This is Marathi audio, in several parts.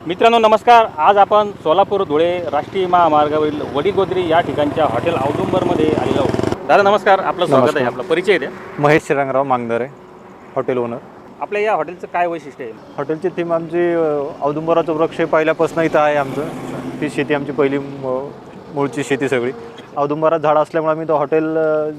मित्रांनो नमस्कार. आज आपण सोलापूर धुळे राष्ट्रीय महामार्गावरील वडीगोद्री या ठिकाणच्या हॉटेल औदुंबरमध्ये आलेलो आहोत. दादा नमस्कार. आपलं स्वागत आहे. आपला परिचय द्या. Mahesh Shrirangrao Mangdare hotel owner. आपल्या या हॉटेलचं काय वैशिष्ट्य आहे? हॉटेलची थीम आमची औदुंबराचं वृक्ष पहिल्यापासून इथं आहे आमचं. ती शेती आमची पहिली मूळची शेती सगळी. औदुंबरात झाड असल्यामुळे आम्ही तो हॉटेल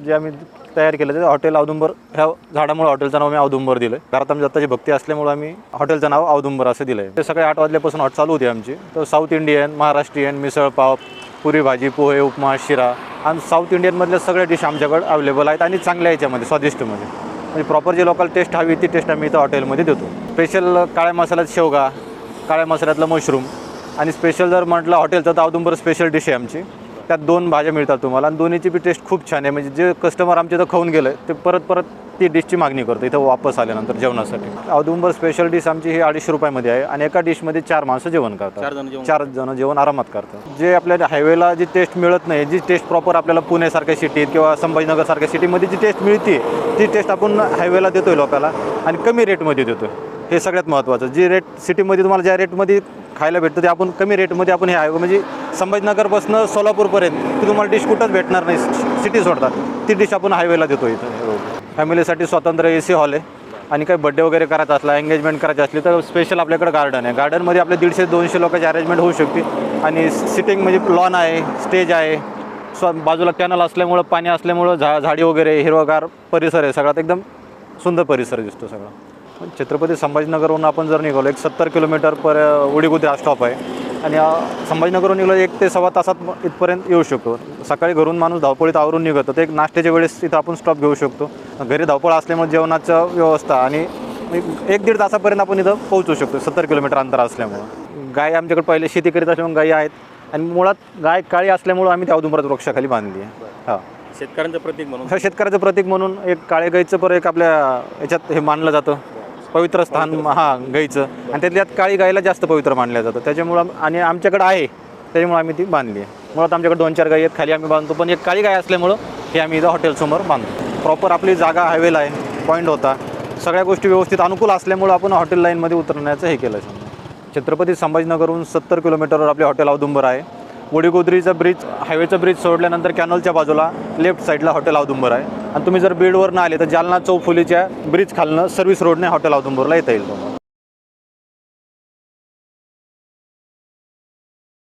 जे आम्ही तयार केलं ते हॉटेल औदुंबर ह्या झाडामुळे हॉटेलचं नाव आम्ही औदुंबर दिलं घरात आमची दत्ताची भक्ती असल्यामुळे आम्ही हॉटेलचं नाव औदुंबर असं दिलं आहे ते सकाळी आठ वाजल्यापासून हॉट चालू होती आमची. तर साऊथ इंडियन महाराष्ट्रीयन मिसळपाव पुरी भाजी पोहे उपमा शिरा आणि साऊथ इंडियनमधल्या सगळ्या डिश आमच्याकडे अवेलेबल आहेत आणि चांगल्या याच्यामध्ये स्वादिष्टमध्ये म्हणजे प्रॉपर जी लोकल टेस्ट हवी ती टेस्ट आम्ही इथं हॉटेलमध्ये देतो. स्पेशल काळ्या मसाल्यात शेवगा काळ्या मसाल्यातलं मशरूम आणि स्पेशल जर म्हटलं हॉटेलचं तर औदुंबर स्पेशल डिश आहे आमची. त्यात दोन भाज्या मिळतात तुम्हाला. आणि दोन्हीची बी टेस्ट खूप छान आहे. म्हणजे जे कस्टमर आमच्या इथं खाऊन गेलं ते परत परत ती डिशची मागणी करतो. इथं वापस आल्यानंतर जेवणासाठी. औदुंबर स्पेशल डिश आमची ही अडीचशे रुपयामध्ये आहे. आणि एका डिशमध्ये चार माणसं जेवण करतात. चार जण जेवण आरामात करतात. जे आपल्याला हायवेला जी टेस्ट मिळत नाही जी टेस्ट प्रॉपर आपल्याला पुण्यासारख्या सिटीत किंवा संभाजीनगरसारख्या सिटीमध्ये जी टेस्ट मिळते ती टेस्ट आपण हायवेला देतोय लोकांना आणि कमी रेटमध्ये देतोय. हे सगळ्यात महत्त्वाचं. जी रेट सिटीमध्ये तुम्हाला ज्या रेटमध्ये खायला भेटतं ते आपण कमी रेटमध्ये आपण हे हायवे म्हणजे संभाजीनगरपासून सोलापूरपर्यंत ती तुम्हाला डिश कुठंच भेटणार नाही. सिटी सोडतात. ती डिश आपण हायवेला देतो इथं. फॅमिलीसाठी स्वतंत्र ए सी हॉल आहे. आणि काही बड्डे वगैरे करायचा असला एंगेजमेंट करायची असली तर स्पेशल आपल्याकडे गार्डन आहे. गार्डनमध्ये आपले दीडशे दोनशे लोकांची अरेंजमेंट होऊ शकते. आणि सिटिंग म्हणजे लॉन आहे स्टेज आहे. स्व बाजूला कॅनल असल्यामुळं पाणी असल्यामुळं झा झाडी वगैरे हिरवगार परिसर आहे. सगळ्यात एकदम सुंदर परिसर दिसतो सगळा. छत्रपती संभाजीनगरवरून आपण जर निघालो एक सत्तर किलोमीटर पर उडीगुद्री हा स्टॉप आहे. आणि अ, संभाजीनगरवरून निघालो एक ते सव्वा तासात इथपर्यंत येऊ शकतो. सकाळी घरून माणूस धावपळीत आवरून निघतो. तर एक नाश्त्याच्या वेळेस इथं आपण स्टॉप घेऊ शकतो. घरी धावपळ असल्यामुळे जेवणाचं व्यवस्था आणि एक- दीड तासापर्यंत आपण इथं पोहोचू शकतो सत्तर किलोमीटर अंतर असल्यामुळं. गाय आमच्याकडे पहिले शेती करीत असल्यामुळे गायी आहेत. आणि मुळात गाय काळी असल्यामुळं आम्ही त्या औदुंबरात वृक्षाखाली बांधली आहे. हां. शेतकऱ्यांचं प्रतीक म्हणून. शेतकऱ्याचं प्रतीक म्हणून एक काळे गाईचं पर एक आपल्या याच्यात हे मानलं जातं. पवित्र स्थान हां गाईचं. आणि त्यातल्यात काळी गाईला जास्त पवित्र मानलं जातं. त्याच्यामुळं आणि आमच्याकडे आहे. त्याच्यामुळे आम्ही ती बांधली. आहे मुळात आमच्याकडे दोन चार गाई आहेत खाली आम्ही बांधतो. पण एक काळी गाय असल्यामुळं हे आम्ही इथं हॉटेलसमोर बांधतो. प्रॉपर आपली जागा हायवेला आहे पॉईंट होता. सगळ्या गोष्टी व्यवस्थित अनुकूल असल्यामुळं आपण हॉटेल लाईनमध्ये उतरण्याचं हे केलं समजा. छत्रपती संभाजीनगरहून सत्तर किलोमीटरवर आपले हॉटेल औदुंबर आहे. वडीगोद्रीचा ब्रिज हायवेचा ब्रिज सोडल्यानंतर कॅनलच्या बाजूला लेफ्ट साईडला हॉटेल औदुंबर आहे. आणि तुम्ही जर बीडवरनं आले तर जालना चौफुलीच्या ब्रिज खालनं सर्व्हिस रोडने हॉटेल औदुंबरला येता येईल तुम्हाला.